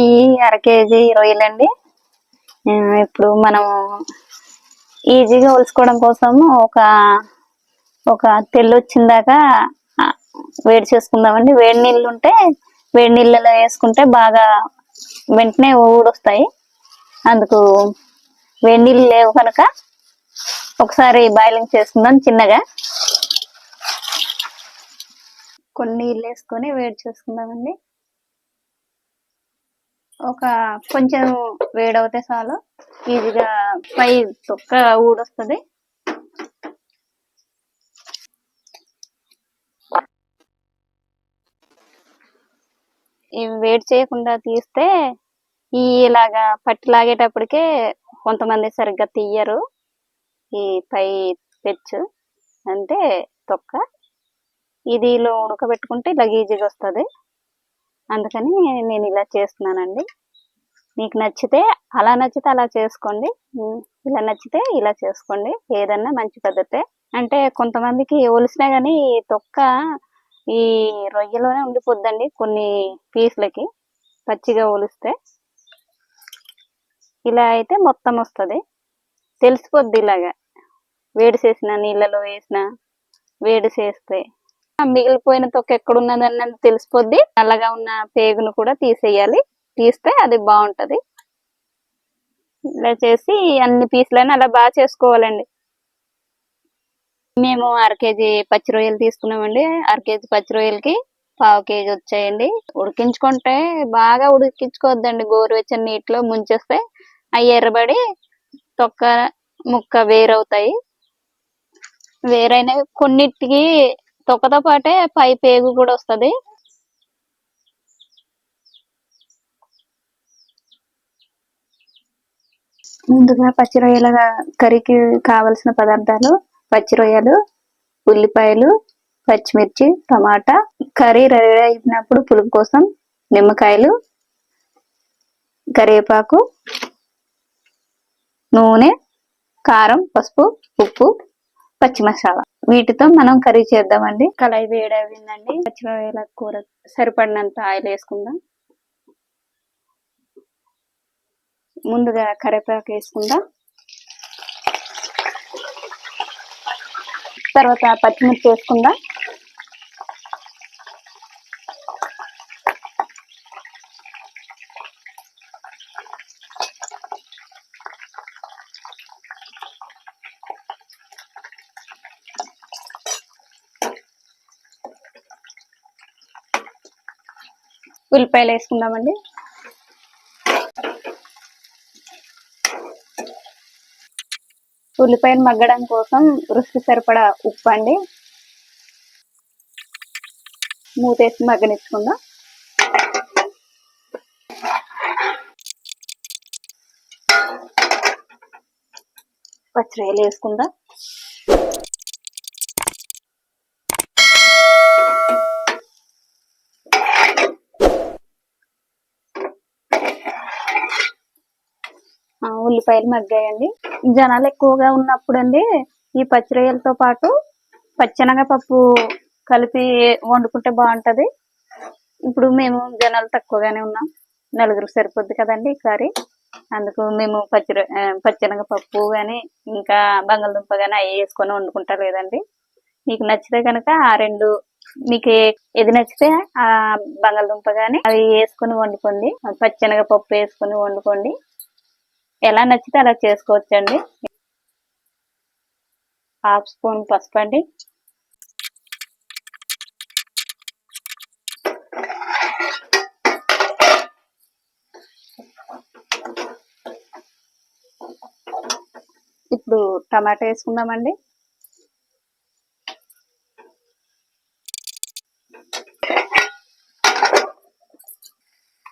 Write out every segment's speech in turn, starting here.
ఈ అర కేజీ రొయ్యలండి. అండి ఇప్పుడు మనం ఈజీగా ఒలుచుకోవడం కోసం ఒక ఒక తెల్లు వచ్చిందాకా వేడి చేసుకుందామండి. వేడి నీళ్ళు ఉంటే వేడి నీళ్ళలో వేసుకుంటే బాగా వెంటనే ఊడొస్తాయి. అందుకు వేడి నీళ్ళు లేవు కనుక ఒకసారి బాయిలింగ్ చేసుకుందాం చిన్నగా. కొన్ని నీళ్ళు వేసుకొని వేడి చేసుకుందామండి. ఒక కొంచెం వేడవుతే చాలు. ఈజీగా పై తొక్క ఊడొస్తుంది. ఇవి వేడి చేయకుండా తీస్తే ఈ ఇలాగా పట్టి లాగేటప్పటికే కొంతమంది సరిగ్గా తీయరు ఈ పై పెచ్చు అంటే తొక్క. ఇది ఇలా ఉడకబెట్టుకుంటే ఇలా ఈజీగా వస్తుంది. అందుకని నేను ఇలా చేస్తున్నానండి. మీకు నచ్చితే అలా నచ్చితే అలా చేసుకోండి. ఇలా నచ్చితే ఇలా చేసుకోండి. ఏదన్నా మంచి పద్ధతే. అంటే కొంతమందికి ఒలిసినా కానీ ఈ తొక్క ఈ రొయ్యలోనే ఉండిపోద్దండి కొన్ని పీసులకి పచ్చిగా ఒలిస్తే. ఇలా అయితే మొత్తం వస్తుంది. తెలిసిపోద్ది ఇలాగా. వేడి చేసిన నీళ్ళలో వేసిన వేడి చేస్తే. మిగిలిపోయిన తొక్క ఎక్కడ ఉన్నది అన్నది తెలిసిపోద్ది. నల్లగా ఉన్న పేగును కూడా తీసేయాలి. తీస్తే అది బాగుంటది. ఇలా చేసి అన్ని పీసులని అలా బాగా చేసుకోవాలండి. మేము అర కేజీ పచ్చి రొయ్యలు తీసుకున్నామండి. అర కేజీ పచ్చి రొయ్యలకి పావు కేజీ వచ్చాయండి. ఉడికించుకుంటే బాగా ఉడికించుకోవద్దండి. గోరువెచ్చని నీటిలో ముంచేస్తే అవి ఎర్రబడి తొక్క ముక్క వేరవుతాయి. వేరైన కొన్నిటికి తొక్కతో పాటే పై పేగు కూడా వస్తుంది. ముందుగా పచ్చి రొయ్యల కర్రీకి కావలసిన పదార్థాలు పచ్చి రొయ్యలు ఉల్లిపాయలు పచ్చిమిర్చి టమాటా కర్రీ రెడీ అయినప్పుడు పులుపు కోసం నిమ్మకాయలు కరివేపాకు నూనె కారం పసుపు ఉప్పు పచ్చి మసాలా వీటితో మనం కర్రీ చేద్దామండి. కళాయి వేడి అయిందండి రొయ్యల కూర సరిపడినంత ఆయిల్ వేసుకుందాం. ముందుగా కరివేపాకు వేసుకుందాం. తర్వాత పచ్చిమిర్చి వేసుకుందాం. ఉల్లిపాయలు వేసుకుందామండి. ఉల్లిపాయలు మగ్గడం కోసం రుచికి సరిపడా ఉప్పు అండి. మూతేసి మగ్గనిచ్చుకుందాం. పచ్చిరొయ్యలు వేసుకుందాం. ఉల్లిపాయలు మగ్గాయండి. జనాలు ఎక్కువగా ఉన్నప్పుడు అండి ఈ పచ్చిరొయ్యలతో పాటు పచ్చెనగపప్పు కలిపి వండుకుంటే బాగుంటుంది. ఇప్పుడు మేము జనాలు తక్కువగానే ఉన్నాం. నలుగురు సరిపోద్ది కదండి ఈసారి కర్రీ. అందుకు మేము పచ్చి పచ్చనగపప్పు కానీ ఇంకా బంగాళదుంప కానీ అవి వేసుకొని వండుకుంటా లేదండి. మీకు నచ్చితే కనుక ఆ రెండు మీకు ఏది నచ్చితే ఆ బంగాళదుంప కానీ అవి వేసుకొని వండుకోండి. పచ్చనగపప్పు వేసుకొని వండుకోండి. ఎలా నచ్చితే అలా చేసుకోవచ్చండి. హాఫ్ స్పూన్ పసుపు అండి. ఇప్పుడు టమాటా వేసుకుందామండి.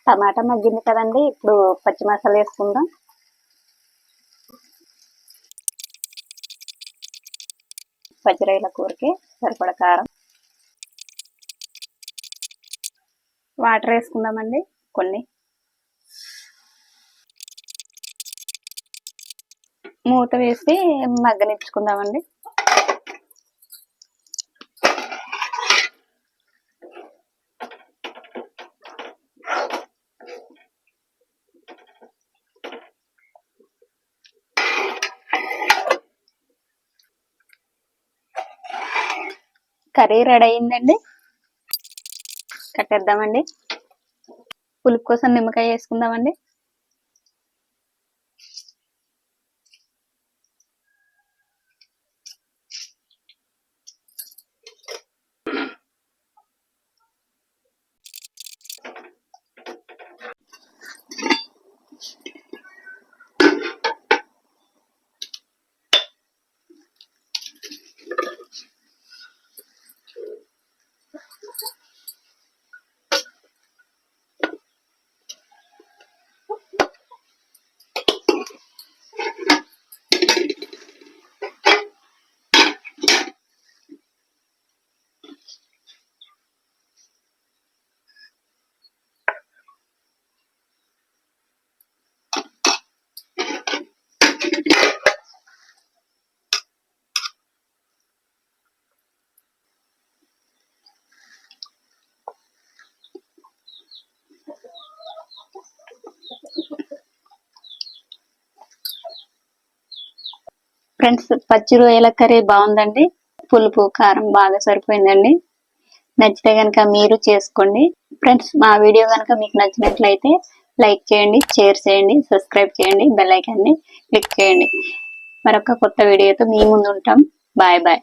టమాటా మగ్గింది కదండి. ఇప్పుడు పచ్చి మసాలా వేసుకుందాం. పచ్చిరాయల కూరకి సరిపడ కారం. వాటర్ వేసుకుందామండి కొన్ని. మూత వేసి మగ్గనిచ్చుకుందామండి. కర్రీ రెడీ అయిందండి. కట్టేద్దామండి. పులుపు కోసం నిమ్మకాయ వేసుకుందామండి. ఫ్రెండ్స్ పచ్చి రొయ్యల కర్రీ బాగుందండి. పులుపు కారం బాగా సరిపోయిందండి. నచ్చితే కనుక మీరు చేసుకోండి. ఫ్రెండ్స్ మా వీడియో కనుక మీకు నచ్చినట్లయితే లైక్ చేయండి షేర్ చేయండి సబ్స్క్రైబ్ చేయండి బెల్ ఐకాన్ని క్లిక్ చేయండి. మరొక కొత్త వీడియోతో మీ ముందు ఉంటాం. Bye bye.